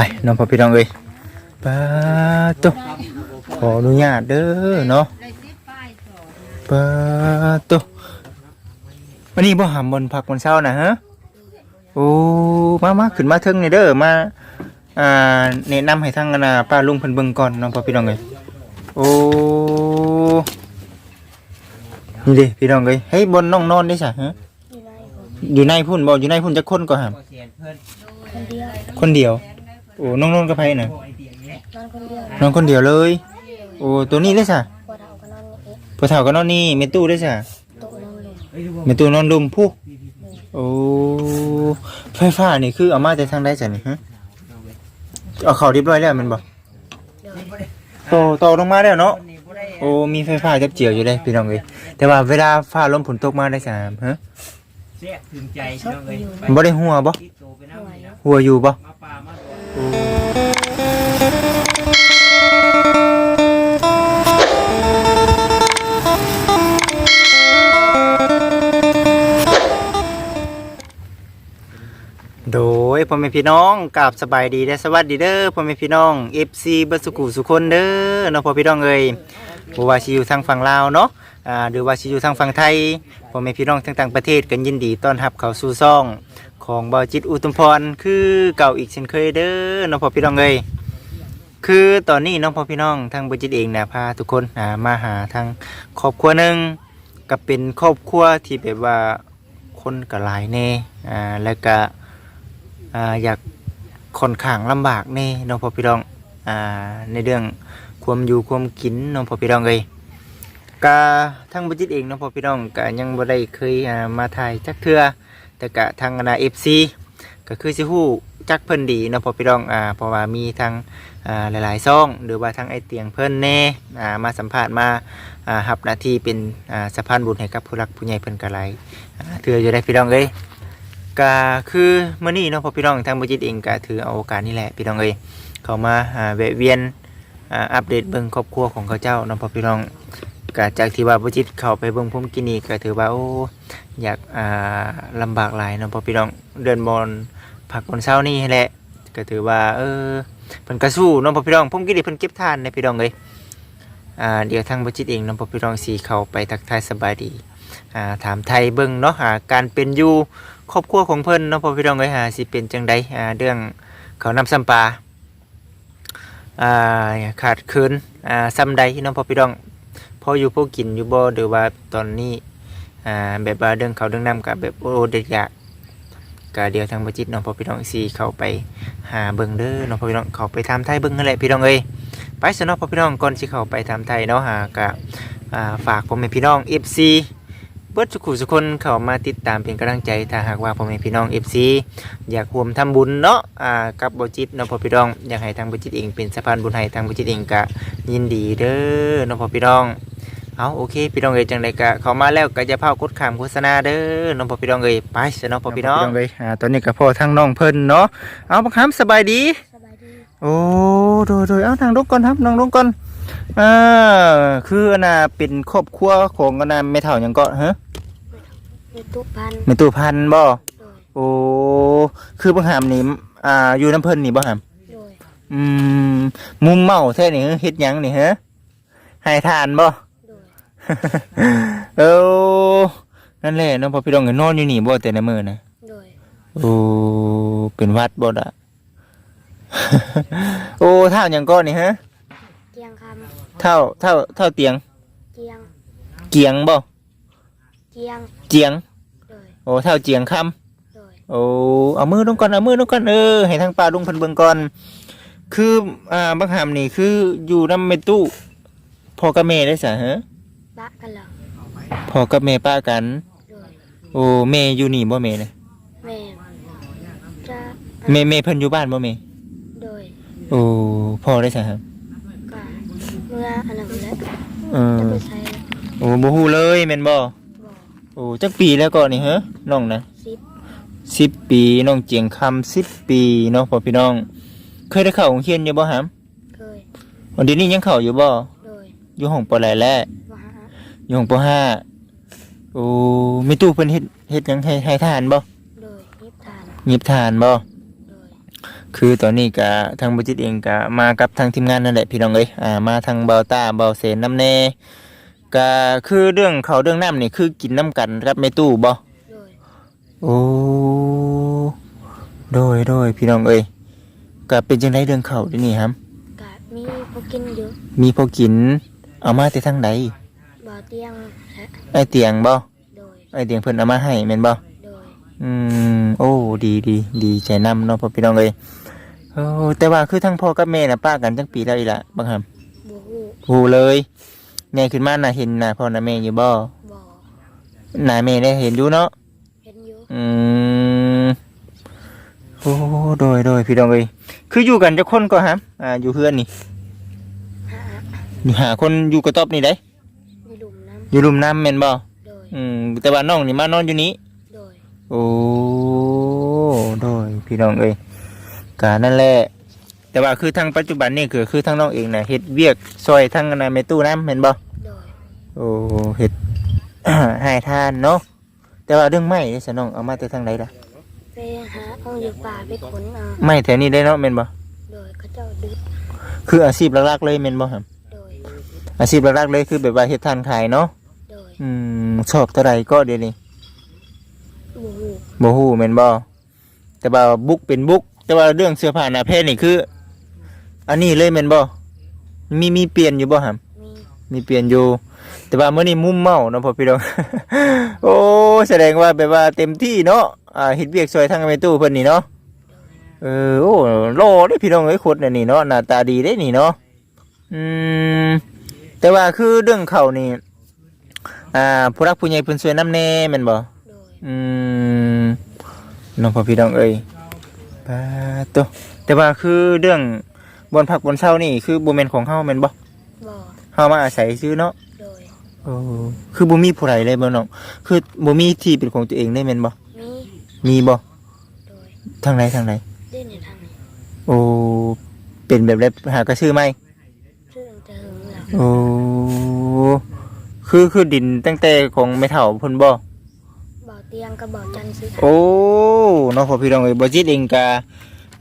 ไปน้องพ่อพี่น้องเอ้ยปาตุขออนุญาตเด้อเนาะปาตุวันนี้บ่หำบนพักบนเช้านะฮะโอ้มามาขึ้นมาเทิงนี่เด้อมาอ่าแนะนำให้ทางน่ะป้าลุงเพิ่นเบิ่งก่อนน้องพ่อพี่น้องเอ้ยโอ้นี่ด้พี่น้องเอ้ยเฮ้ยบนน้องนอนได้ซะฮะอยู่ในผมอยู่ในพุ่นบ่อยู่ในพุ่นจักคนก็หำคนเดียวคนเดียว โอ้น้องนนท์กับไผน่ะนอนคนเดียวน้องคนเดียวเลย โอ้ตัวนี้เลยสะปวดเท้าก็นอนนี่พอเฒ่าก็นอนนี่เมตู้ได้สะโตะนอนลงเมตู้นอนลุมผู้โอ้ไฟฟ้านี่คือเอามาแต่ทางใดจ้ะนี่ฮะเอาเข้าเรียบร้อยแล้วแมันบ่เดี๋ยวโตโตลงมาแล้วเนาะ โอ้มีไฟฟ้าจับเจียวอยู่เลยพี่น้องเอ้ยแต่ว่าเวลาฟ้าลมฝนตกมาได้สะฮะเสียถึงใจชพี่กน้องอเอ้ยยู่ไปบ่ได้หัวบ่ติดตัวไปน้ำนี่นะหัวอยู่บ่มาป่ามาตัว โดยพ่อแม่พี่น้องกราบสบายดีและสวัสดีเด้อพ่อแม่พี่น้อง FC เบัสุกุสุคนเด้อเนาะพ่อพี่น้องเอ้ยบ่ว่าสิอยู่ทางฝั่งลาวเนาะอ่าหรือว่าสิอยู่ทางฝั่งไทยพ่อแม่พี่น้องทั้งต่างประเทศกันยินดีต้อนรับเข้าสู่ซ่อง ของบาจิตอุตมพรคือเก่าอีกเช่นเคยเด้อเนาะพ่อพี่น้องเอ้ยคือตอนนี้น้องพ่อพี่น้องทางบาจิตเองนะพาทุกคนมาหาทางครอบครัวหนึ่งก็เป็นครอบครัวที่แบบว่าคนก็หลายแน่อ่าแล้วก็อ่าอยากค่อนข้างลำบากแนี่น้องพ่อพี่น้องอ่าในเรื่องความอยู่ความกินน้องพ่อพี่น้องเลยกะทั้งบัจิตเองน้องพ่อพี่น้องกะยังบ่ได้เคยมาถ่ายจักเทือ แต่กะทางนาเอฟซีก็คือสิฮู้จักเพิ่นดีน้องพ่อพี่น้องอ่าเพราะว่ามีทางอ่าหลายๆซ่อง หรือว่าทางไอเตียงเพิ่นแน่อ่ามาสัมภาษณ์มาอ่ารับหน้าที่เป็นอ่าสะพานบุญให้กับผู้รักผู้ใหญ่เพิ่นกะหลายอ่าเทื่ออยู่ได้พี่น้องเอ้ยก็คือเมื่อนี้เนาะพอพี่น้องทางบริจิตเองก็ถือเอาโอกาสนี่แหละพี่น้องเอ้ยเขามาอ่าแวะเวียนอ่าอัปเดตเบิ่งครอบครัวของเขาเจ้าเนาะพอพี่น้อง ก็จากที่ว่าบริจิตเข้าไปเบิ่งผมกินนี่ก็ถือว่าโอ้อยากอ่าลำบากหลายเนาะพอพี่น้องเดินบอลผักบนเช้านี่แหละ ก็ถือว่า เออเพิ่นก็สู้เนาะพอพี่น้องผมกินนี่เพิ่นเก็บทานในพี่น้องเอ้ยอ่าเดี๋ยวทางบริจิตเองเนาะพอพี่น้องสีเข้าไปทักทายสบายดีอ่าถามไทยเบิ่งเนาะหาการเป็นอยู่ครอบครัวของเพิ่นเนาะพอพี่น้องเอ้ยหาสิเป็นจังใดอ่าเรื่องเขาวนำซ้ำปลาอ่าขาดคืนอ่าซ้ำใดเนาะพอพี่น้อง ออยู่พอกินอยู่บ่หรือว่าตอนนี้อ่าแบบว่าเรื่องเขาเรื่องน้ำกับแบบโอ้เด็กอยากก็เดียวทางบัจิตเนาะพ่อพี่น้องสิเข้าไปหาเบิ่งเด้อเนาะพ่อพี่น้องเขาไปทำไทยเบิ่งนั่นแหละพี่น้องเอ้ยไปซะนาะพ่อพี่น้องก่อนสิเข้าไปทำไทยเนาะหากะอ่าฝากพ่อแม่พี่น้อง FC เบิดสุขุสุคนเข้ามาติดตามเป็นกำลังใจถ้าหากว่าพ่อแม่พี่น้อง FC อยากร่วมทำบุญเนาะอ่ากับบจิตเนาะพ่อพี่น้องอยากให้ทางบจิตเองเป็นสะพานบุญให้ทางบจิตเองก็ยินดีเด้อเนาะพ่อพี่น้อง เอาโอเคพี่น้องเอ้ยจังไดก็เข้ามาแล้วก็จะพาคดขามโฆษณาเด้อเนาะพ่อพี่น้องเอ้ยไปซะเนาะพ่อพี่น้องเอ้ยอ่าตอนนี้ก็พ่อทางน้องเพิ่นเนาะเอาบักคำสบายดีสบายดีโอ้โดยโดยเอาทางลงก่อนครับนางลงก่อนอ่าคืออันน่ะเป็นครอบครัวของอันน่ะไม่เท่าหยังก็ฮะในตู้พันเป็นตู้พันบ่โดยโอ้คือบังหามนี่อ่าอยู่น้ำเพิ่นนี่บ่หามโดยอืมมุมเมาแท้นี่เฮ็ดหยังนี่ฮะให้ทานบ่โดย เออนั่นแหละเน้องพอพี่น้องก็นอนอยู่นี่บ่แต่ในมื้อนะโดยโอ้เป็นวัดบ่ดะ โอ้เท่าหยังก้อนนี่ฮะ เกียงคเท่าเท่าเท่าเตียงำเกียงเกียงบ่เกียงเจียง โดยโอ้เท่าเจียงคำ โดยโอ้เอามือลงก่อนเอามือลงก่อนเออให้ทางป้าลุงเพิ่นเบิ่งก่อน คืออ่าบักหามนี่คืออยู่นำเมตู้พ่อกับแม่ได้ซะฮะ บะกันเหรอพ่อกับแม่ป้ากัน โดยโอ้แม่อยู่นี่บ่แม่นะแม่จะแม่แม่เพิ่นอยู่บ้านบ่แม่โดยโอ้พ่อได้ซะฮะก็เมื่ออันนั้นแล้วเออจะไปใช้โอ้บ่ฮู้เลยแม่นบ่บ่โอ้จักปีแล้วก่อนนี่ฮะน้องนะซิป10 ปีน้องเจียงคำ10 ปีเนาะพ่อพี่น้อง เคยได้เข้าโรงเรียนอยู่บ่หามเคยวันเดี๋ยวนี้ยังเข้าอยู่บ่โดยอยู่ห้องปอไหลแล้วมหาอ ยู่ของปห้าโอ้มีตู้เพิ่นเฮ็ดเฮ็ดหยังให้ให้ทานบ่โดยนิพทานหยิบทานบ่โดยคือตอนนี้ก็ทางบุจิตเองก็มากับทางทีมงานนั่นแหละพี่น้องเอ้ยอ่ามาทางเบาต้าเบาเสนน้ำแน่ก็คือเรื่องเขาวเรื่องน้ำนี่คือกินน้ำกันครับไม่ตู้บ่โดยโอ้โดยโดยพี่น้องเอ้ยก็เป็นจังไดเรื่องเขาวเดี๋ยวนี่ครับ กะมีพวกกินอยู่มีพอกินเอามาแต่ทางใดบ่อ เตียงและไอเตียงบ่โดยไอเตียงเพิ่นเอามาให้แม่นบ่โดยอืมโอ้ดีดีดีใจนำเนาะพ่อพี่น้องเอ้ยโอ้แต่ว่าคือทั้งพ่อกับแม่น่ะป้ากันจังปีแล้วอีหละบังคับบ่ฮู้ฮู้เลยแม่ขึ้นมาน่ะเห็นหน้าพ่อหน้าแม่อยู่บ่บ่หน้าแม่ได้เห็นอยู่เนาะเห็นอยู่อืมโอ้โดยโดยพี่น้องเอ้ยคืออยู่กันจักคนก็ครับอ่าอยู่เพื่อนนี่หาอยู่หาคนอยู่กระต๊อบนี่ได้มีหลุมน้ อยู่รุมน้ำแม่นบ่ำโดย อืมแต่ว่าน้องนี่มานอนอยู่นี้ โดย โอ้โดยพี่น้องเอ้ยกานั่นแหละ แต่ว่าคือทางปัจจุบันนี่คือคือทางน้องเองนะเฮ็ดเวียกซอยทางนาเมตู้น้ำเห็นบ่โดย โอ้เฮ็ด ให้ทานเนาะแต่ว่าเรื่องไม้นี่สน้องเอามาแต่ทางใดล่ะไปหาเอาอยู่ป่าไปขนเอาไม้แถวนี้ได้เนาะแม่นบ่โดยเขาเจ้าดึกคืออาชีพหลักๆเลยแม่นบ่ครับโดย อาชีพหลักๆเลยคือแบบว่าเฮ็ดทานขายเนาะโดย อืมชอบเท่าไหร่ก็เดี๋ยวนี้บ่ฮู้บ่ฮู้แม่นบ่แต่ว่าบุกเป็นบุก แต่ว่าเรื่องเสื้อผ้าหน้าเพศนี่คือ อันนี้เลยแม่นบ่มีมีเปลี่ยนอยู่บ่ครับมีมีเปลี่ยนอยู่ แต่ว่าเมื่อนี้มุมเมาเนาะพ่อพี่น้อง โอ้แสดงว่าแบบว่าเต็มที่เนาะอ่าเฮ็ดเวียกซอยทางแม่ตู้เพิ่นนี่เนาะเออโอ้โลเด้พี่น้องเอ้ยโคตรนี่เนาะหน้าตาดีได้นี่เนาะอืมแต่ว่าคือเรื่องเขานี่ อ่าผู้รักผู้ใหญ่เพิ่นช่วยนำแน่แม่นบ่โดยอืมน้องพ่อพี่น้องเอ้ยปาโตแต่ว่าคือเรื่องบนผักบนเช้านี่คือบ่แม่นของเฮาแม่นบ่บ่เฮามาอาศัยซื้อเนาะโดยโอ้คือบ่มีผู้ใดเลยบ่น้องคือบ่มีที่เป็นของตัวเองได้แม่นบ่มีมีบ่โดยทางไหนทางไหนเล่นอยู่ทางนี้โอ้เป็นแบบไรหากระชื่อไหมชื่อจะหึงแล้วโอ้ คือคือดินตั้งแต่ของแม่เฒ่าเพิ่นบ่บ่อเตียงกับบ่อจันทร์ซื้อโอ้น้องพ่อพี่น้องเอ้ยบ่จิตเองก็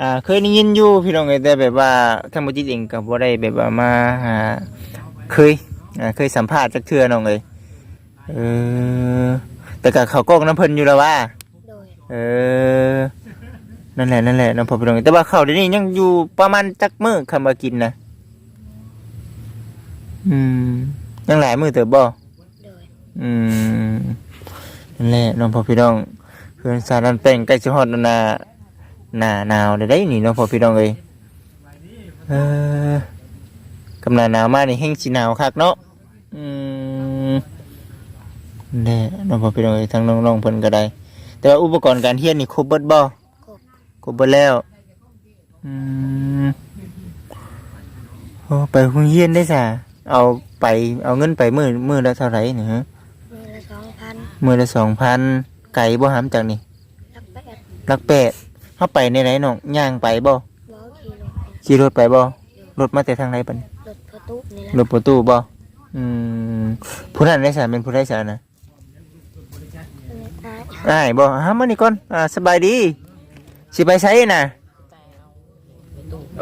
อ่าเคยได้ยินอยู่พี่น้องเอ้ยแต่แบบว่าทางบ่จิตเองก็บ่ได้แบบว่ามาหาเคยอ่าเคยสัมภาษณ์จักเทื่อน้องเอ้ยเออแต่ก็เขากล้องน้ำเพิ่นอยู่แล้วว่าโดยเออนั่นแหละนั่นแหละน้องพ่อพี่น้องแต่ว่าข้าวเดี๋ยวนี้ยังอยู่ประมาณจักมื้อคำว่ากินนะอืม ยังหลายมื้อเติบบ่โดยอืมนั่นแหละน้องพ่อพี่น้องเพื่อนสารันแต่งใกล้สิฮอดหน้าหน้าหนาวได้ได้นี่น้องพ่อพี่น้องเอ้ยเออกำลังหนาวมากนี่แห้งสิหนาวคักเนาะอืมนั่นแหละน้องพ่อพี่น้องเอ้ยทั้งน้องๆเพิ่นก็ได้ แต่ว่าอุปกรณ์การเรียนนี่ครบเบิดบ่ครบครบเบิดแล้วอืมโอ้ไปโรงเรียนได้จ้ะ เอาไปเอาเงินไปมือมือละเท่าไหร่นี่ฮะมือละสองพันมือละสองพันไก่บ่หามจากนี่รักแปดลักแปดเข้าไปในไหนน้องย่างไปบ่บ่ขี่รถขี่รถไปบ่รถมาแต่ทางไหนปันรถประตูนี่แหละรถประตูบ่อืมผู้นั้นได้สาเป็นผู้ได้สานะอายอ้ายบ่ฮะมานี่ก่อนอ่าสบายดีสิไปไสน่ะ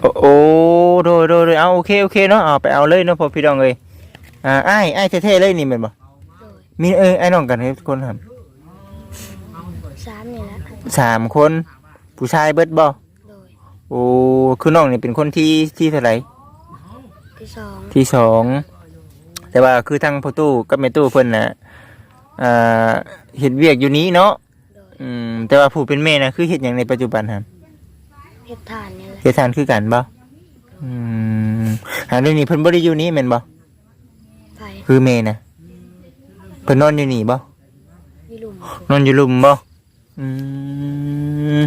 โอ้โอ้โด ยโดยโดยเอาโอเคโอเคเนาะเอาไปเอาเลยเนาะพอพี่น้องเอ้ยอ่าอ้ายอ้ายเท่ๆเลยนี่แม่นบ่โดยมีเอ้ยไอ้น้องกันเฮ็ดคนครับสามนี่แหละสามคน ผู้ชายเบิดบ่โดยโอ้คือน้องนี่เป็นคนที่ที่เท่าไหร่ที่สองที่สองแต่ว่าคือทางพ่อตู้กับแม่ตู้เพิ่นน่ะอ่าเฮ็ดเวียกอยู่นี้เนาะโดยอืมแต่ว่าผู้เป็นแม่น่ะคือเฮ็ดหยังในปัจจุบันครับเฮ็ดทานนี่แหละเฮ็ดทานคือกันบ่ อืมหาเรื่องนี้เพิ่นบ่ได้อยู่นี้แม่นบ่ไฟคือแม่น่ะเพิ่นนอนอยู่นี่บ่มีหลุมนอนอยู่หลุมบ่อืม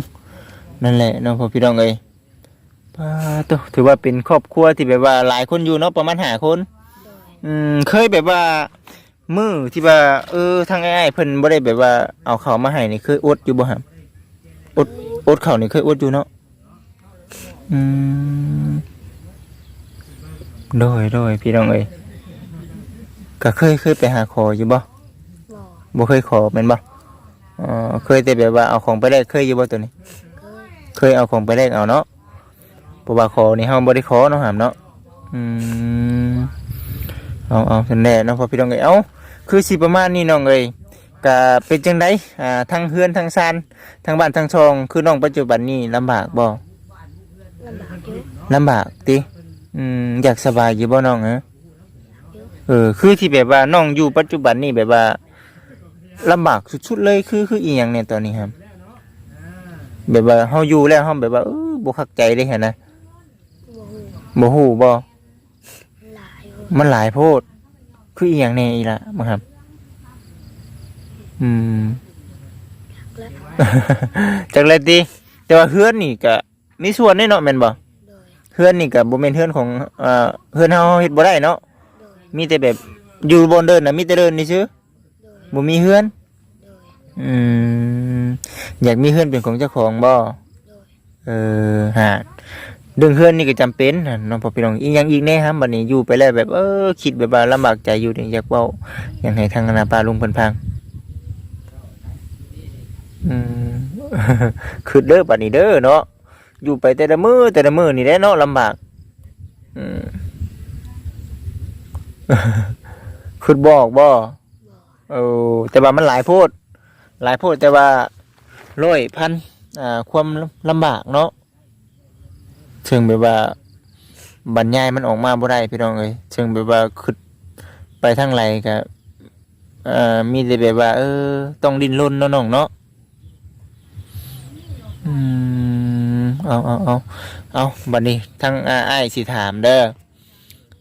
นั่นแหละน้องพ่อพี่น้องเอ้ยป้าโตถือว่าเป็นครอบครัวที่แบบว่าหลายคนอยู่เนาะประมาณ5คน โดยอืมเคยแบบว่ามือที่ว่า เออทางไอ้ายๆเพิ่นบ่ได้แบบว่าเอาเขาวมาให้นี่เคยอดอยู่บ่ครับอดอดเขาวนี่เคยอดอยู่เนาะอืม โดยโดยพี่น้องเอ้ยก็เคยเคยไปหาขออยู่บ่บ่บ่เคยขอแม่นบ่อ๋อเคยแต่แบบว่าเอาของไปแลกเคยอยู่บ่ตัวนี้ เคยเคยเอาของไปแลกเอาเนาะราะว่าขอนี่เฮาบ่ได้ขอเนาะหามเนาะอืมเอาเอาซั่นแหละเนาะพ่อพี่น้องเอ้ยเอ้าคือสิประมาณนี้น้องเอ้ยก็เป็นจังไดอ่าทั้งเฮือนทั้งซานทั้งบ้านทั้งช่อง คือน้องปัจจุบันนี้ลำบากบ่ลำบากอยู่ลำบากติ อืมอยากสบายอยู่บ่น้องฮะเออ คือที่แบบว่าน้องอยู่ปัจจุบันนี่แบบว่าลำบากสุดๆเลยคือคืออีหยังเนี่ยตอนนี้ครับ แบบว่าเฮาอยู่แล้วเฮาแบบว่าเออบ่คักใจเลยหั่นนะบ่ฮู้บ่ฮู้บ่หลายอยู่มันหลายโพด คืออีหยังแน่อีละบ่ครับ อืมและจักเลยติแต่ว่าเฮือนนี่ก็มีส่วนแน่เนาะแม่นบ่โดยเฮือนนี่ก็บ่แม่นเฮือนของเอ่อเฮือนเฮาเฮ็ดบ่ได้เนาะโดยมีแต่แบบอยู่บนเดินน่ะมีแต่เดินนี่ซื่อโดยบ่มีเฮือน โดยอืมอยากมีเฮือนเป็นของเจ้าของบ่โดยเออฮะเรื่องเฮือนนี่ก็จำเป็นน่ะน้องพ่อพี่น้องอีกอย่างอีกแน่ครับบัดนี้อยู่ไปแล้วแบบเออคิดแบบว่าลำบากใจอยู่นี่อยากเว้าอยากให้ทางคณะปลาลุงเพิ่นพังอืม คือเด้อบัดนี้เด้อเนาะ อยู่ไปแต่ละมื้อแต่ละมื้อนี่แหละเนาะลำบากคือบอกบ่เออแต่ว่ามันหลายโพด หลายโพดแต่ว่าร้อยพันอ่าความลำบากเนาะเชิงแบบว่าบรรยายมันออกมาบ่ได้พี่น้องเอ้ยเชิงแบบว่าขึ้นไปทางไหลก็เอ่อมีแต่แบบว่า เออ ต้องดิ้นรนเนาะน้องเนาะอืม เอาเอาเอาเอาบัดนี้ทางอาอ้ายสิถามเด้อ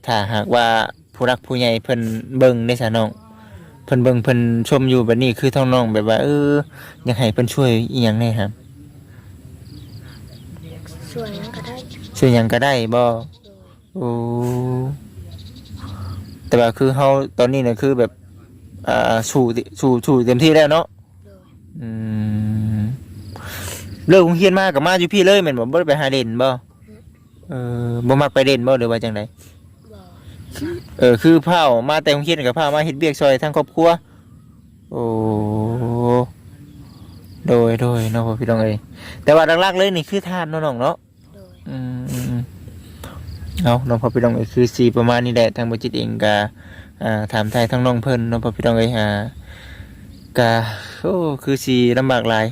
ถ้าหากว่าผู้รักผู้ใหญ่เพิ่นเบิ่งได้ซะน้องเพิ่นเบิ่งเพิ่นชมอยู่แบบนี้คือท้องน้องแบบว่าเอออยากให้เพิ่นช่วยอีหยังแหน่ครับส่วนนั้นก็ได้ช่วยหยังก็ได้บ่โดยโอ้แต่ว่าคือเฮาตอนนี้น่ะคือแบบอ่าสู้ติสู้สู้เต็มที่แล้วเนาะโดยอืม เลิกโรงเรียนมาก็มาอยู่พี่เลยแม่นบ่บ่ได้ไปหาเด่นบ่เออบ่มักไปเด่นบ่หรือว่าจังไดบ่เออคือเผามาแต่โรงเรียนกับเผามาเฮ็ดเบียกซอยทั้งครอบครัว โอ้โดยโดยเนาะพ่อพี่น้องเอ้ยแต่ว่าหลักๆเลยนี่คือทานเนาะน้องเนาะโดยอืมอืมอืมเอาน้องพ่อพี่น้องเอ้ยคือสีประมาณนี้แหละทางบริจิตเองกาอ่าถามไทยทั้งน้องเพิ่นน้องพ่อพี่น้องเอ้ยอ่ากาโอ้คือสีลำบากหลาย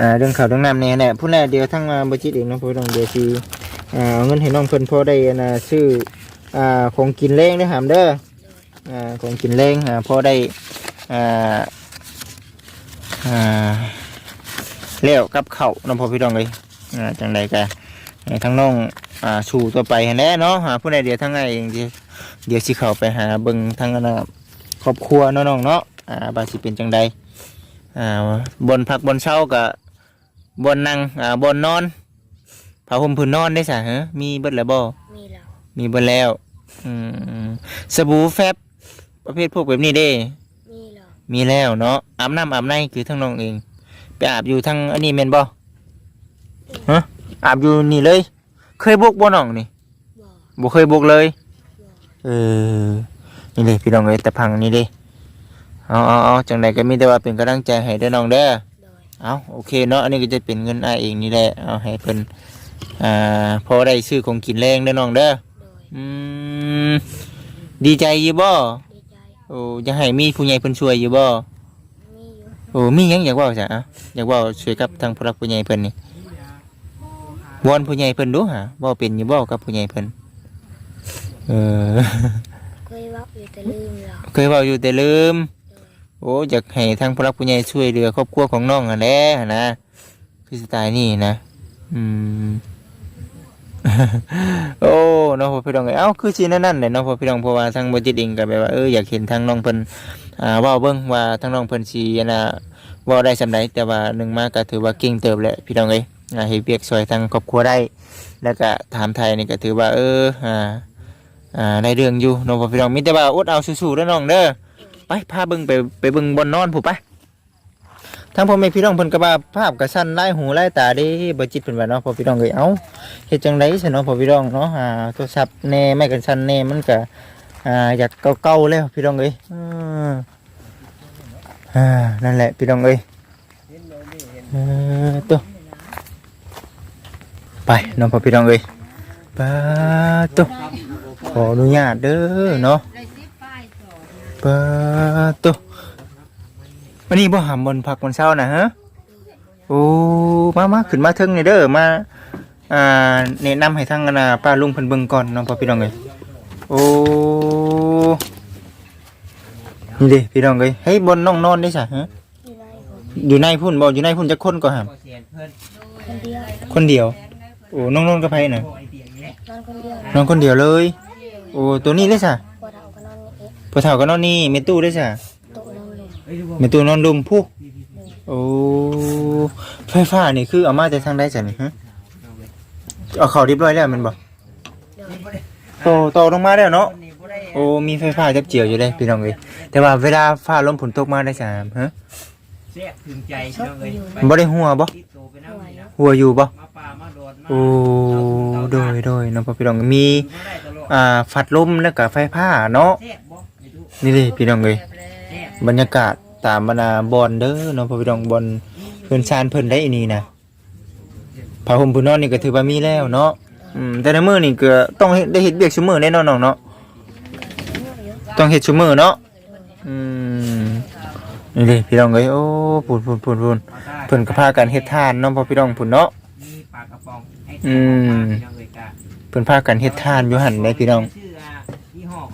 อ่าเรื่องข่าวเรื่องน้ำเนี่ยแหละพูดแน่เดียวทั้งมาบริจิตเองน้องพ่อพี่น้องเดียวสีอ่าเอาเงินให้น้องเพิ่นพอได้นะซื้ออ่าของกินแรงได้หามเด้ออ่าของกินแรงอ่าพอได้อ่าอ่าแล้วกับเขาน้องพ่อพี่น้องเอ้ยอ่าจังใดก็ให้ทั้งน้องอ่าสู่ตัวไปหั้นแหละเนาะหาผู้ใดเดียวทั้งไงเองเดียวเดี๋ยวสิเข้าไปหาเบิ่งทั้งอันนะครอบครัวน้องๆเนาะอ่าบาสิเป็นจังใดอ่าบนพักบนเช้าก็บ นนั่งอ่าบนนอนผ้าห่มผืนนอนได้สะฮะมีเบิดแล้วบ่มีแล้วมีเบิดแล้วอืมสบู่แฟบประเภทพวกแบบนี้เด้ มีแล้วมีแล้วเนาะอาบน้ำอาบในคือทั้งน้องเอง ไปอาบอยู่ทั้งอันนี้แม่นบ่ฮะอาบอยู่นี่เลย เคยบกบ่น้องนี่บ่บ่เคยบกเลยบ่เออ นี่เลยพี่น้องเอ้ยแต่พังนี่เด้เอาเอาเอาจังใดก็มีแต่ว่าเป็นกำลังใจให้เด้อน้องเด้อโดย เอาโอเคเนาะอันนี้ก็จะเป็นเงินอ้ายเองนี่แหละเอาให้เพิ่นอ่าพอได้ซื้อของกินแรงเด้อน้องเด้อโดยอืมดีใจอยู่บ่ดีใจโอ้จะให้มีผู้ใหญ่เพิ่นช่วยอยู่บ่มีอยู่โอ้มีหยังอยากเว่าจ้ะอะอยากเว่าช่วยกับทางผู้รักผู้ใหญ่เพิ่นนี่วอนผู้ใหญ่เพิ่นดูหะเว่าเป็นอยู่บ่กับผู้ใหญ่เพิ่นเออ เคยเว่าอยู่แต่ลืมแล้วเคยเว้าอยู่แต่ลืม โอ้อยากให้ทางผู้รักผู้ใหญ่ช่วยเหลือครอบครัวของน้องหั่นแหละหั่นะคือสไตล์นี่นะ อืมโอ้น้องพ่อพี่น้องเอ้เอ้าคือสินั่นนั่นแหละน้องพ่อพี่น้องเพราะว่าทางบ่จิตเองก็แบบว่าเอออยากเห็นทางน้องเพิ่นอ่าว้าเบิ่งว่าทางน้องเพิ่นสิอันน่ะว่าได้สำใดแต่ว่าหนึ่งมากก็ถือว่าเก่งเติบแหละพี่น้องเอ้ยอ่าเฮ็ดเวียกช่วยทางครอบครัวได้ แล้วก็ถามไทยนี่ก็ถือว่า เอออ่าอ่าได้เรื่องอยู่น้องพ่อพี่น้องมีแต่ว่าอดเอาสู้ๆด้อน้องเด้อ ไปพาเบิ่งไปไปเบิ่งบนนอนผู้ไปทางพ่อแม่พี่น้องเพิ่นก็ว่าภาพก็สั้นหลายหูหลายตาเด้บ่จิตเพิ่นว่าเนาะพ่อพี่น้องเอ้ยเอ้าเฮ็ดจังได๋ซะเนาะพ่อพี่น้องเนาะอ่าโทรศัพท์แน่ไม่กันสั้นแน่มันก็อ่าอยากเก่าๆแล้วพี่น้องเอ้ยอ่านั่นแหละพี่น้องเอ้ยเออตัวไปน้องพ่อพี่น้องเอ้ยปาตุขออนุญาตเด้อเนาะ ปาตุวันนี้บ่หามบนพักบนเช้านะฮะโอ้มามาขึ้นมาเทิงในเด้อมาอ่าแนะนำให้ทางอนนาป้าลุงเพิ่นเบิ่งก่อนน้องพ่อพี่น้องเอ้ยโอ้นี่ด้พี่น้องเอ้ยเฮ้ยบนน้องนอนได้ซะฮะอยู่ในพุ่นบ่อยู่ในพุ่นจักคนก็หามบ่เสียนเพิ่นคนเดียวคนเดียว โอ้น้องนอนกับไผน่ะบ่ไอเตียงนี่แหละนอนคนเดียวนอนคนเดียวเลย โอ้ตัวนี้เลยซะ พอเฒ่าก็นอนนี่เมตู้ด้วยจ้ะโต๊ะนอนลงเอ้ยดูบ่เมตู้นอนรุมผู้โอ้ไฟฟ้านี่คือเอามาจากทางใดจ้ะนี่ฮะเอาเข้าเรียบร้อยแล้วแมันบ่โตโตลงมาแล้วเนาะคนนี้บ่ได้โอ้มีไฟฟ้าจับเจียวอยู่เลยพี่น้องเอ้ยแต่ว่าเวลาฟ้าลมฝนตกมาได้จ้ะฮะแซ่บถึงใจพี่น้องเอ้ยไปบ่ได้หัวบ่ติดโตไปนำนี่นะหัวอยู่บ่มาป่ามาโดดมาโอ้โดยโดยน้องพ่อพี่น้องมีมาได้ตลอดอ่าฝัดลมแล้วก็ไฟฟ้าเนาะ แซ่บบ่ไม่รู้ นี่เลยพี่น้องเอ้ยแซ่บบรรยากาศตามบรรดาบอลเด้อเน้องพ่อพี่น้องบอลเพิ่นชานเพิ่นได้อีนี่นะผ้าห่มพื้นนอนนี่ก็ถือว่ามีแล้วเนาะอืมแต่ในมื้อนี่ก็ต้องเฮ็ดได้เฮ็ดเวียกซุมื้อแน่นอนน้องเนาะต้องเฮ็ดซุมื้อเนาะอืมนี่เลยพี่น้องเอ้ยโอ้พูนพูนพูนพูนเพิ่นก็พากันเฮ็ดทานเน้องพ่อพี่น้องพุ่นเนาะมีปลากระป๋องไอ้อืมพี่น้องเอ้ยกะเพิ่นพากันเฮ็ดทานอยู่หั่นได้พี่น้อง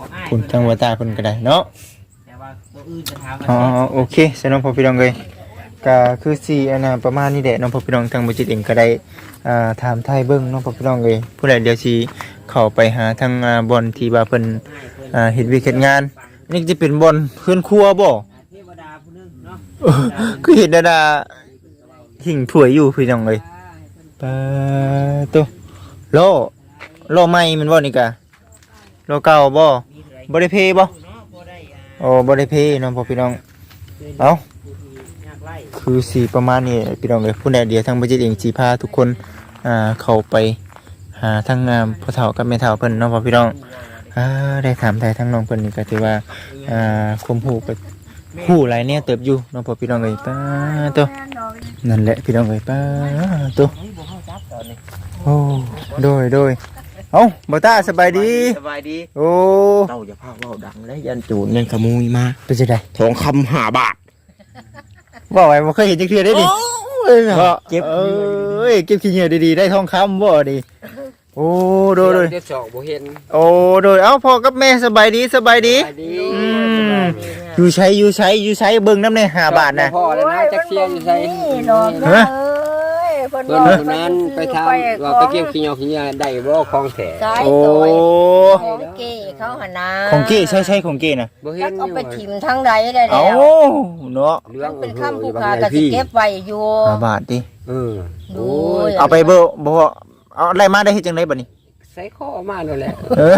ชื่ออะยี่ห้อของอ้ายพุ่นทางวัตาเพิ่นก็ได้เนาะแต่ว่าตัวอื่นจะถามว่าอ๋อแซ่บโอเคสน้องพ่อพี่น้องเลยก็คือสีอันน่ะประมาณนี้แหละน้องพ่อพี่น้องทางบุจิตเองก็ได้อ่าถามไทยเบิ้งน้องพ่อพี่น้องเลยผู้ใดเดี๋ยวสิเข้าไปหาทางอ่าบอลที่ว่าเพิ่นอ่าเฮ็ดวิกเฮ็ดงาน นี่จะเป็นบอลเพื่อนครัวบ่เทวดาผู้หนึงเนาะเออคือเห็นดาดาหิ่งถ้วยอยู่พี่น้องเลยปะตุโลโลใหม่แมันบ่นี่กะโลเก่าบ่ มีเท่าไหร่บ่ได้เพบ่เนาะบ่ได้อ่าโอ้บ่ได้เพน้องพ่อพี่น้อง เอ้าคือสีประมาณนี้พี่น้องเลยผู้ใดเดียวทางบัจิตเองสีพาทุกคนอ่าเข้าไปหาทั้งงามพ่อเฒ่ากับแม่เฒ่าเพิ่นเน้องพ่อพี่น้องอ่าได้ถามไทยทั้งน้องเพิ่นนี่ก็ถือว่าอ่าคมหูไปหูหลายเนี่ยเติบอยู่น้องพ่อพี่น้องเลยป้าตัวนั่นแหละพี่น้องเลยป้าตัวเฮ้ยบ่เข้าจับตโอ้โดยโดย เอ้าบ่ตาสบายดี สบายดีโอ้เต้าอย่าพาเว้าดังได้ยันโจรยันขโมยมาเป็นจังได๋ทองคำ5บาทว่าไว้บ่เคยเห็นจักเทื่อได้ดิก็เก็บเอ้ยเก็บขี้เหงื่อดีๆได้ทองคำบ่ดีโอ้โดยโดยเดี๋ยวสองบ่เห็นโอ้โดยเอ้าพ่อกับแม่สบายดีสบายดีสบายดีอืมอยู่ใช้อยู่ใช้อยู่ใช้เบิ่งน้ำในหาบาทนะพ่อแล้วนะจักเทียนอยู่ใส่นี่ดอกฮะเอ้ย เพิ่นเพิ่นบอกคนนั้นไปทำว่าไปเก็บขี้เหนียวขี้เหนียวได้บ่ของแท้สายโอ้ซอยของเก้เขาหนนาของเก้ใช่ใช่ของเก้นะบ่เห็จันกอเอายู่ไปถิ่มทั้งใดได้เอ้าแล้วเนาะเรื่องเป็นออคำผู้บงค้าใหญ่ก็สิพี่เก็บไว้อยู่หาบาทดิเออดูโอ้ยเอาไปเบ่บ่เอาอะไรมาได้เฮ็ดจังไดบัดนี้ ใส่ข้อมาแล้วแหละเออ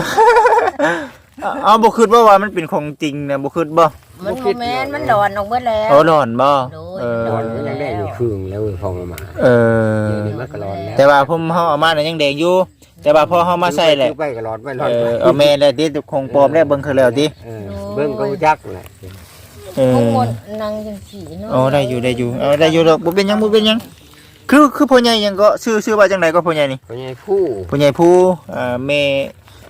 เอาเอาบ่คิดว่าว่ามันเป็นของจริงนะบ่คิดบ่มันบ่แม่นมันดอนออกเบิดแล้วเออหลอนบ่โดยเออ ตอนมันยังได้ อยู่ครึ่งแล้วเว้ยพองเอามาเออเดี๋ยวนี้มันก็ร้อนแล้วแต่ว่าผมเฮาเอามาน่ะยังแดงอยู่ แต่ว่าพอเฮามาใส่แหละซื้อไปก็ร้อนไปร้อนเอไปอเอาแม่แล้วดิคงปลอมแล้วเบิ่งคือแล้วดิเออเบิ่งก็รู้จักแหละเอพวกอมนนั่งจังซี่เนาะอ๋อได้อยู่ได้อยู่เอาได้อยู่ดอกบ่เป็นหยังบ่เป็นหยัง คือคือพ่อใหญ่หยังก็ชื่อชื่อว่าจังไดก็พ่อใหญ่นี่ เพราะไงผู้พ่อใหญ่ผู้อ่าแม่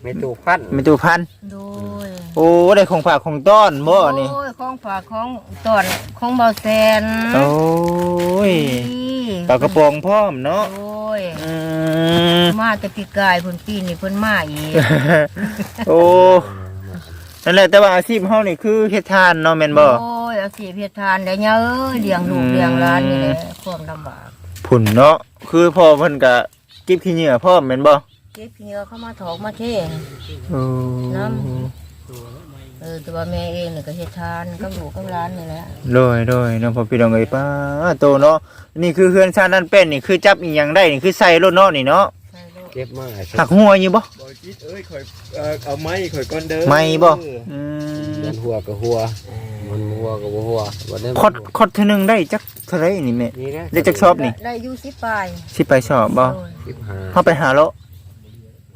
ไม่ถูกพันแม่ตู่พันธุ์โดยโอ้ได้ของฝากของต้อนบ่นี่โอ้ยของฝากของตอนของเบาแสนโอ้ยปลากระป๋องพร้อมเนาะโอ้ยอืมมาแต่ปีกายเพิ่นปีนี้เพิ่นมาอีกโอ้นั่นแหละแต่ว่าอาชีพเฮานี่คือเฮ็ดทานเนาะแม่นบ่โอ้ยเอาสิเพชรทานได้เยอะเลี้ยงลูกอืมเลี้ยงหลานนี่แหละความลำบากผุ่นเนาะคือพ่อเพิ่นก็เก็บขี้เหงื่อพร้อมแม่นบ่ เก็บเหงื่อเข้ามาถอกมาเทโอ้น้เออแต่ว่าแม่เองนี่ก็เฮ็ดทานกับลูกกับหลานนี่แหละโดยโดยน้องพ่อพี่น้องเอ้ยป้าโตเนาะนี่คือเฮือนชาตินั่นเป็นนี่คือจับอีหยังได้นี่คือใส่รถเนาะนี่เนาะใช่ลูกเก็บมาหักหัวอยู่บ่บอกจิตเอ้ยข่อยเอ่อเอาไม้ข่อยก้อนเด้อไม่บ่อืมมันหัวกับหัวมันหัวกับบ่หัวบ่ได้คดคดเท่อหนึงได้จักเท่าไหร่นี่แม่นี่นะได้จักชอบนี่ได้อยู่สิปลายสิไปชอบบ่โดยสิบห้าเฮาไปหาเลาะ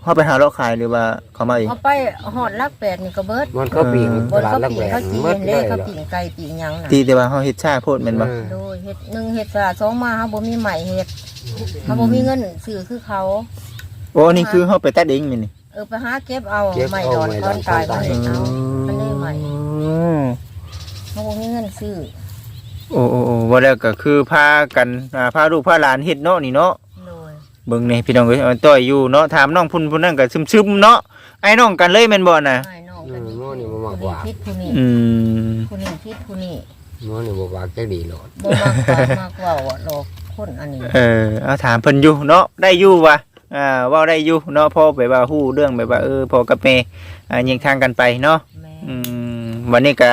เฮาไปหาเลาะขายหรือว่าเขามาเองเอาไปหอดลักแปดนี่ก็เบิดมันเขาปีงบนตลาดเขาลักปีแหลเขามจีเมื่อนเด้ได้เขาหรอปีไก่ปีหยังน่ะตีแต่ว่าเฮาเฮ็ดช้าโพดแม่นบ่เออโดยเฮ็ดหนึ่งเฮ็ดสาสองมาเฮาบ่มีใหม่เฮ็ดเฮาบ่มีเงินซื้อคือเขา โอ้นี่คือเฮาไปตัดเองนี่นี่เออไปหาเก็บเอาเก็บใหม่เอาดอนไม้ตอนดอนตายตอนตายมันเอามันได้ใหม่อืมเฮาบ่มีเงินซื้อโอ้โอ้โอ้ว่าแล้วก็คือพากันอ่าพาลูกพาหลานเฮ็ดเนาะนี่เนาะโดย เบิ่งนี่พี่น้องเอ้ยเอาต่อยอยู่เนาะถามน้องพุ่นพุ่นนั่นก็ซึมๆเนาะไอ้น้องกันเลยแม่นบ่น่ะให้น้องอืกันมนี่โน่นนี่บ่มากกผู้ว่านี้คิดผู้นี้อืมผู้นี้คิดผู้นี้โน่นนี่บ่ว่าจักดีโลดบ่มักปากมักเว้าอะดอกคนอันนี้ เออเอาถามเพิ่นอยู่เนาะได้อยู่วะอ่าเว้าได้อยู่เนาะพอแบบว่าฮู้เรื่องแบบว่าเออพอกับแม่อ่าแยกทางกันไปเนาะ แม่อืมวันนี้ก็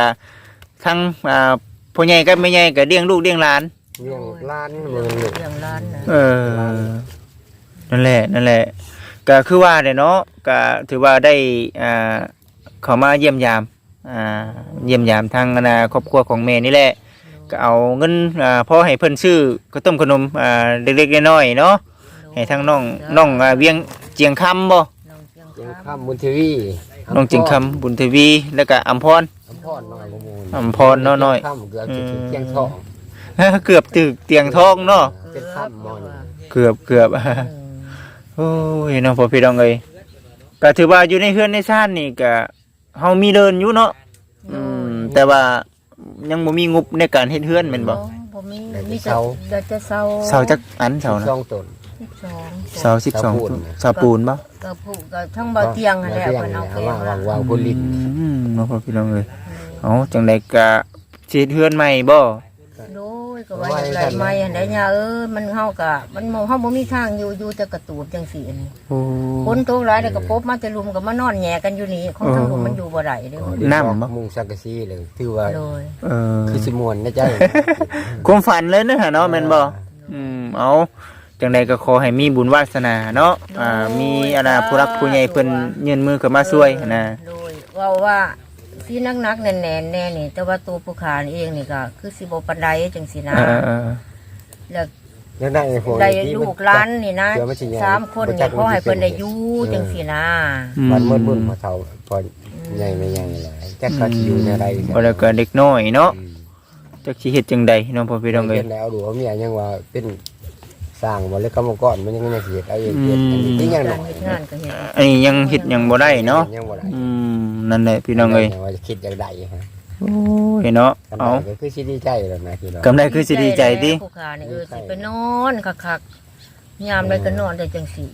ทั้งอ่าพ่อใหญ่กับแม่ใหญ่ก็เลี้ยงลูกเลี้ยงหลานเลี้ยงล้านเมืองนี่เรื่องร้านนะเออ นั่นแหละนั่นแหละก็คือว่าเด้เนาะก็ถือว่าได้อ่าเขามาเยี่ยมยามอ่าเยี่ยมยามทางอนาครอบครัวของแม่นี่แหละ ก็เอาเงินอ่าพ่อให้เพิ่นซื้อข้าวต้มขนมอ่าเล็กๆน้อยๆเนาะให้ทั้งน้องน้องอ่าเวียงเจียงคำบ่น้องเจียงเจียงคำคำบุญทีวีน้องเจียงคำบุญทวีแล้วก็อัมพรอำพรน้อยบ่มูลอำพรน้อยๆคำเกือบจะถึงเจียงทองเกือบถึกเตียงทองเนาะเป็นคำมอนเกือบเกือบ โอ้ยเนาะพ่อพี่น้องเอ้ยก็ถือว่าอยู่ในเฮือนในชาตินี่ก็เฮามีเดินอยู่เนาะอืมแต่ว่ายังบ่มีงบในการเฮ็ดเฮือนแม่นบ่บ่มีมีแต่เดี๋ยวจะเศร้าเสาจักอันเสานะสองตน สิบสองเสาเสาปูน12เสาปูนบ่ก็ผูกก็ทั้งเบาเตียงนั่นแหละเตียงเพิ่นเอาเนี่เก็ยบวางวางวางพุ่นลิ้นอืมเนาะพ่อพี่น้องเอ้ยเอ้าจังไดก็สิเฮ็ดเฮือนใหม่บ่โดย ก็ว่าอย่างไรไม่อันใดเนี่ยเออมันเฮาก็มันเฮาบ่มีทางอยู่อยู่แต่กระตูบจังซี่อันนี้โอ้คนตกหลายแล้วก็พบมาแต่ลุมก็มานอนแหย่กันอยู่นี่ของทางลุมมันอยู่บ่ได้เด้อน้ำบ่ มุงสังกะสีเลยถือว่าโดยเออคือสิมวนนะจ๊ะ ความฝันเลยเนอะฮะเนาะแม่นบ่อืมเอาจังใดก็ขอให้มีบุญวาสนาเนาะอ่ามีอาณาผู้รักผู้ใหญ่เพิ่นยื่นมือเข้ามาช่วยนะ โดยเว่าว่า สินักๆแน่นๆแน่นี่ แต่ว่าตัวผู้ขานี่เองนี่ก็คือสิบ่ปานใดจังซี่นะเออเออแล้วยังได้พวกได้ที่ลูกหล้านนี่นะเดี๋ยวมันสิใหญ่สามคนบ่จันี่กขอให้เพิ่นได้อยู่เออจังซี่นะมันมืดมืดพอเท่าพอใหญ่ไม่ใหญ่เลยจักเขาสิอยู่ในไรบ่แล้วก็เด็กน้อยเนาะจักสิเฮ็ดจังใดเนาะพ่อพี่น้องเอ้ยเป็นแล้วดูว่าเมียยังว่าเป็น สร้างบ่เลยกรรมกรมันยังไม่เสียเอาเองเฮ็ดอันนี้ที่ยังหน่อยเฮ็ดงานก็เฮ็ดอันนี้ยังเฮ็ดหยังบ่ได้เนาะยังบ่ได้อืมนั่นแหละพี่น้องเอ้ยว่าจะคิดอย่างใดฮะโอ้ยเนาะกันเอาก็คือสิดีใจแล้วนะพี่น้องกำไรคือสิดีใจติผู้ขานี่เออสิไปนอนคักๆยามใดก็นอนได้จังซี่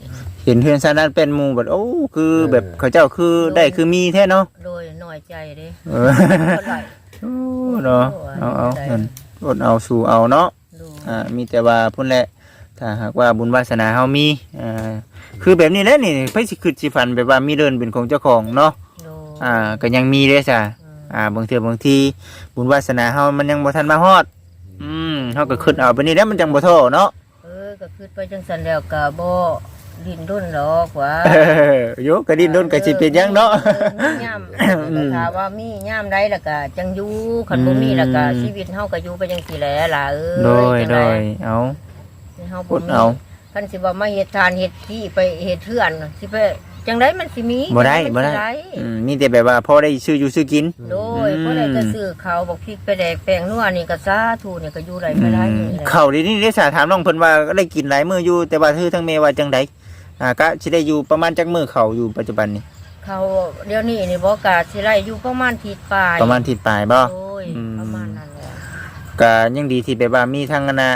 เห็นเพื่อนซะนั้นเป็นหมู่บัดโอ้คือแบบเขาเจ้าคือได้คือมีแท้เนาะโดยน้อยใจเด้เออบ่ไหลโอ้เนาะเอาเอานั่นอดเอาสู่เอาเนาะดูอ่ามีแต่ว่าพุ่นแหละ ถ้าหากว่าบุญวาสนาเฮามีอ่าคือแบบนี้แหละนี่ไผสิคิดสิฝันแบบว่ามีเดินเป็นของเจ้าของเนาะดูอ่าก็ยังมีเด้จ้ะอ่าบางเทื่อบางทีบุญวาสนาเฮามันยังบ่ทันมาฮอด อืมเฮาก็คิดเอาไปนี่แหล้วมันจังบ่ท้อเนาะ เออก็คือไปจังซั่นแล้วก็บ่ดิ้นรนหรอกว่า เออโยก็ดิ้นรนก็สิเป็นหยังเนาะ ออมีย่ามก็ถามว่ามีย่ามใดแล้วก็จังอยู่คันบ่มีแล้วก็อืม ชีวิตเฮาก็อยู่ไปจังซี่แหละล่ะเอ้ยโดยจังโดใยเอา เฮาพูบ่ดมีเอาคันสิว่ามาเฮ็ดทานเฮ็ดที่ไปเฮ็ดเทือนสิไปจังไดมันสิมีบ่ได้จังบ่มันได้สิอืมมีแต่แบบว่าพอได้ซื้ออยู่ซื้อกิน โดยบ่ได้จะซื้อข้าวบอกพริกไปแดกแป้งนัวนี่ก็สาธุนี่ก็อยู่ได้ไปได้นี่แหละเข้าดีนี่ได้สาถามน้องเพิ่นว่าก็ได้กินหลายมื้ออยู่แต่ว่าคือทั้งเมว่าจังไดอ่าก็สิได้อยู่ประมาณจักมื้อเข้าอยู่ปัจจุบันนี้เขาเดี๋ยวนี้นี่บ่กล้าสิไล่อยู่ประมาณทิศปลายประมาณทิศปลายบ่โอ้ยอืมประมาณนั้นแหละก็ยังดีที่แบบว่ามีทางคณะ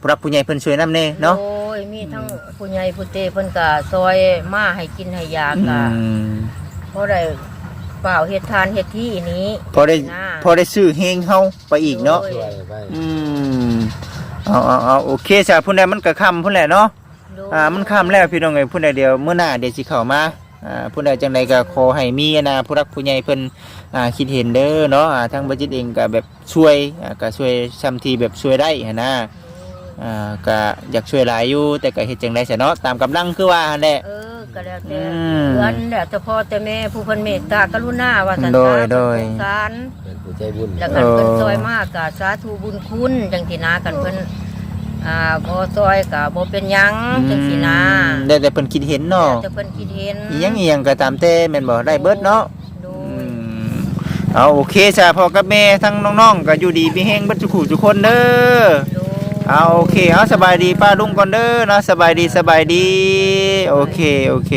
ผู้รักผู้ใหญ่เพิ่นช่วยนำแน่เนาะโอ้ยมีทั้งผู้ใหญ่ผู้เตเพิ่นก็ซอยมาให้กินให้ยาอืก็มเพราะได้เปล่าเฮ็ดทานเฮ็ดที่นี้พอได้น่าพอได้ซื้อเฮงเฮาไปอีกเนาะโอ้ช่วยไปอืมเอาเอาเอาโอเคจ้ะพุ่นใดมันก็ค่ำพุ่นแหละเนาะโดยอ่า มันค่ำแล้วพี่น้องเอ้ยพุ่นใดเดียวมื้อหน้าเดี๋ยวสิเข้ามา อ่า พุ่นใดจังใดก็ขอให้มีนะผู้รักผู้ใหญ่เพิ่น อ่า คิดเห็นเด้อเนาะ อ่า ทางบัจิตเองก็แบบช่วย อ่า ก็ช่วยซ้ำที่แบบช่วยได้หันนะ อ่าก็อยากช่วยหลายอยู่แต่ก็เฮ็ดจังได๋ซะเนาะตามกำลังคือว่าหั่นแหละ เออก็แล้วแต่อืมเพื่อนแล้วแต่พ่อแต่แม่ผู้เพิ่นเมตตากรุณาว่าสันโดยตาโดยสงสารเป็นผู้ใจบุญแล้วกันเพิ่นซอยมากก็สาธุบุญคุณจังที่นากันเพิ่นอ่าบ่ซอยก็บ่เป็นหยังจังซี่นะอืมได้แต่เพิ่นคิดเห็นเนาะแต่เพิ่นคิดเห็นอีหยังอีหยังก็ตามแต่แม่นบ่ได้เบิดเนาะโดอืย มเอาโอเคจ้ะพ่อกับแม่ทั้งน้องๆก็อยู่ดีมีแฮงเบิดทุกคู่ทุกคนเด้อ โดย เอาโอเคเอาสบายดีป้าลุงก่อนเด้อเนาะสบายดีสบายดี โอเคโอเค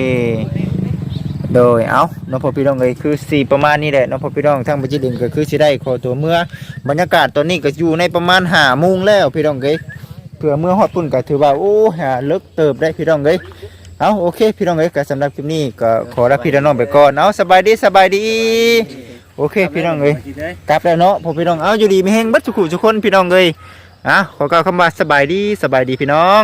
โดยเอาน้องพ่อพี่น้องเอ้ยคือสีประมาณนี้แหละน้องพ่อพี่น้องทั้งบัจิลินก็คือสิได้ขอตัวเมื่อบรรยากาศตอนนี้ก็อยู่ในประมาณหาโมงแล้วพี่น้องเอ้ยเพื่อเมื่อฮอดปุ่นก็ถือว่าโอ้หาเลิกเติบได้พี่น้องเอ้ยเอาโอเค พี่น้องเอ้ยก็สำหรับคลิปนี้ก็ขอรับพี่น้องไปก่อนเอาสบายดีสบายดี โอเค พี่น้องเอ้ยกลับแล้วเนาะพ่อพี่น้องเอาอยู่ดีไม่แห้งบัดสุขุทุกคนพี่น้องเอ้ย อะขอกล่าวคำว่าสบายดีสบายดีพี่น้อง